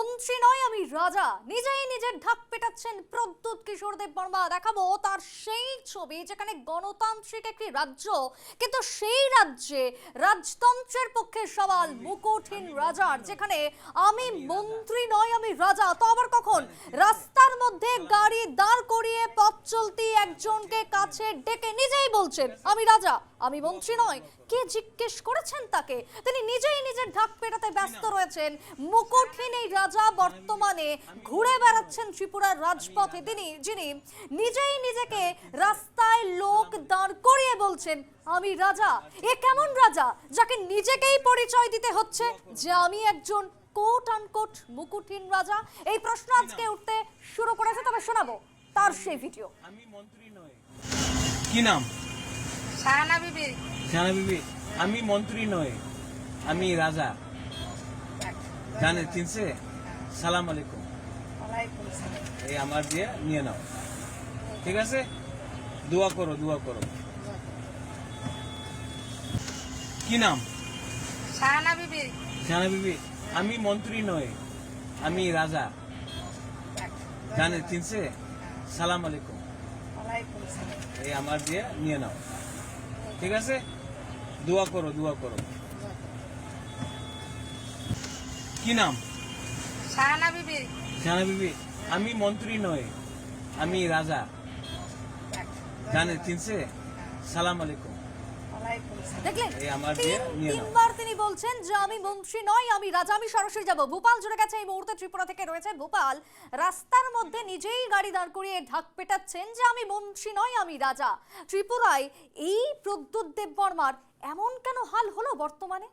মন্ত্রী নয় আমি রাজা। নিজেই নিজের ঢাক পেটাচ্ছেন প্রদ্যুৎ কিশোর দেব বর্মা দেখাবো তার সেই ছবি যেখানে গণতান্ত্রিক একটি রাজ্য, কিন্তু সেই রাজ্যে রাজতন্ত্রের পক্ষে সওয়াল মুকুটহীন রাজার, যেখানে আমি মন্ত্রী নয়, আমি রাজা। তো আবার কখন? রাস্তার মধ্যে গাড়ি দাঁড় করিয়ে পথ চলতি একজনকে কাছে ডেকে নিজেই বলছেন, আমি রাজা, আমি মন্ত্রী নয় কে জিজ্ঞেস করেছেন তাকে? তিনি নিজেই নিজের ঢাক পেটাতে ব্যস্ত রয়েছেন। মুকুটহীন এই রাজা বর্তমানে ঘুরে বেড়াচ্ছেন ত্রিপুরার রাজপথে। তিনি, যিনি নিজেই নিজেকে রাস্তায় লোক দাঁড় করিয়ে বলছেন, আমি রাজা, এ কেমন রাজা, যাকে নিজেকেই পরিচয় দিতে হচ্ছে যে আমি একজন কোট আনকোট মুকুটহীন রাজা। এই প্রশ্ন আজকে উঠতে শুরু করেছে তবে শোনাবো তার সেই ভিডিও। আমি মন্ত্রী নই। কি নাম? শাহানা বিবি। জানা বিবি আমি মন্ত্রী নই আমি রাজা। জানে চিনছে? সালাম আলাইকুম। এই আমার দিয়ে নিয়ে নাও। ঠিক আছে? দোয়া করো। দোয়া করো। কি নাম? শাহানা বিবি? আমি মন্ত্রী নই আমি রাজা। জানে চিনছে? সালাম আলাইকুম। এই আমার দিয়ে নিয়ে নাও। ঠিক আছে? দোয়া করো দোয়া করো। কি নাম? শাহানা বিবি? জানা বিবি আমি মন্ত্রী নই আমি রাজা। জানে চিনছে? সালাম আলাইকুম। দেখলেন? আমার দিয়ে তিন- নিয়ে নাও। তিনবার তিনি বলছেন যে আমি মন্ত্রী আমি রাজা আমি সরাসরি যাব। ভোপাল জুড়ে গেছে এই মুহূর্তে ত্রিপুরা থেকে রয়েছে। ভোপাল রাস্তার মধ্যে নিজেই গাড়ি দাঁড় করিয়ে ঢাক পেটাচ্ছেন যে আমি মন্ত্রী আমি রাজা। ত্রিপুরায় এই প্রদ্যুৎ দেব বর্মার এমন কেন হাল হলো বর্তমানে?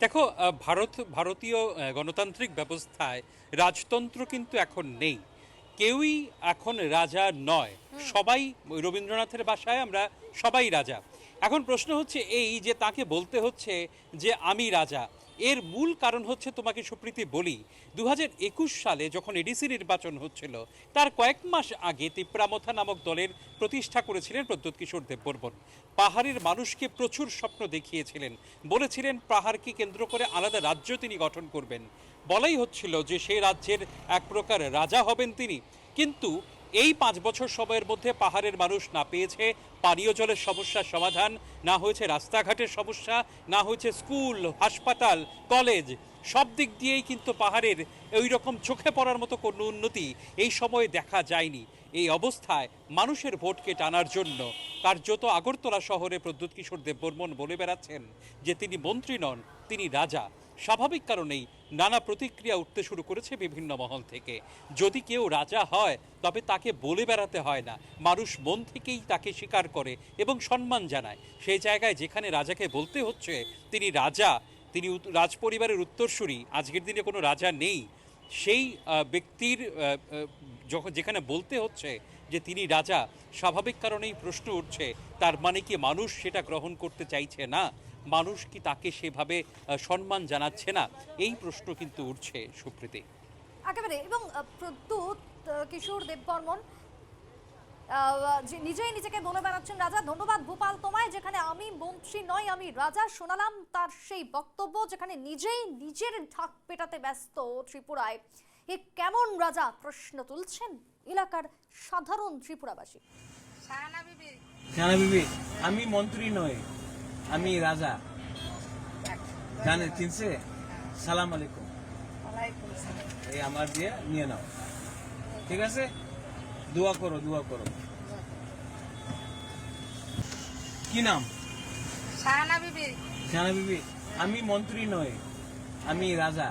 দেখো ভারত ভারতীয় গণতান্ত্রিক ব্যবস্থায় রাজতন্ত্র কিন্তু এখন নেই। কেউই এখন রাজা নয়। সবাই রবীন্দ্রনাথের বাসায় আমরা সবাই রাজা। এখন প্রশ্ন হচ্ছে এই যে তাকে বলতে হচ্ছে যে আমি রাজা এর মূল কারণ হচ্ছে তোমাকে সুপ্রীতি বলি। দু হাজার একুশ সালে যখন এডিসি নির্বাচন হচ্ছিল, তার কয়েক মাস আগে তিপ্রামথা নামক দলের প্রতিষ্ঠা করেছিলেন প্রদ্যুৎ কিশোর দেববর্মন। পাহাড়ের মানুষকে প্রচুর স্বপ্ন দেখিয়েছিলেন। বলেছিলেন, পাহাড়কে কেন্দ্র করে আলাদা রাজ্য তিনি গঠন করবেন। বলাই হচ্ছিল যে সেই রাজ্যের এক প্রকার রাজা হবেন তিনি। কিন্তু এই পাঁচ বছর সময়ের মধ্যে পাহাড়ের মানুষ না পেয়েছে পানীয় জলের সমস্যার সমাধান না হয়েছে রাস্তাঘাটের সমস্যা, না হয়েছে স্কুল, হাসপাতাল, কলেজ, সব দিক দিয়েই কিন্তু পাহাড়ের ওই রকম চোখে পড়ার মতো কোনো উন্নতি এই সময়ে দেখা যায়নি। এই অবস্থায় মানুষের ভোটকে টানার জন্য কার্যত আগরতলা শহরে প্রদ্যুৎ কিশোর দেববর্মন বলে বেড়াচ্ছেন যে তিনি মন্ত্রী নন, তিনি রাজা। স্বাভাবিক কারণেই নানা প্রতিক্রিয়া উঠতে শুরু করেছে বিভিন্ন মহল থেকে। যদি কেউ রাজা হয়, তবে তাকে বলে বেড়াতে হয় না। মানুষ মন থেকেই তাকে স্বীকার করে এবং সম্মান জানায়। সেই জায়গায় যেখানে রাজাকে বলতে হচ্ছে, তিনি রাজা, তিনি রাজপরিবারের উত্তরসূরি, আজকের দিনে কোনো রাজা নেই। সেই ব্যক্তির যখন যেখানে বলতে হচ্ছে যে তিনি রাজা, স্বাভাবিক কারণেই প্রশ্ন উঠছে, তার মানে কি মানুষ সেটা গ্রহণ করতে চাইছে না? মানুষ কি তাকে সেভাবে সম্মান জানাচ্ছে না? এই প্রশ্ন কিন্তু উঠছে সুপ্রীতি। একেবারে, এবং প্রদ্যুৎ কিশোর দেববর্মন নিজেই নিজেকে বলে বেড়াচ্ছেন রাজা ধন্যবাদ ভোপাল তোমায় যেখানে আমি মন্ত্রী নয় আমি রাজা। শোনালাম তার সেই বক্তব্য যেখানে নিজেই নিজের ঢাক পেটাতে ব্যস্ত ত্রিপুরায়। এ কেমন রাজা প্রশ্ন তুলছেন এলাকার সাধারণ ত্রিপুরাবাসী। আমি মন্ত্রী নই আমি রাজা। জানে চিনছে? সালাম আলাইকুম। এই আমার দিয়ে নিয়ে নাও। ঠিক আছে? দোয়া করো দোয়া করো। কি নাম? শাহানা বিবি। জানা বিবি আমি মন্ত্রী নই আমি রাজা।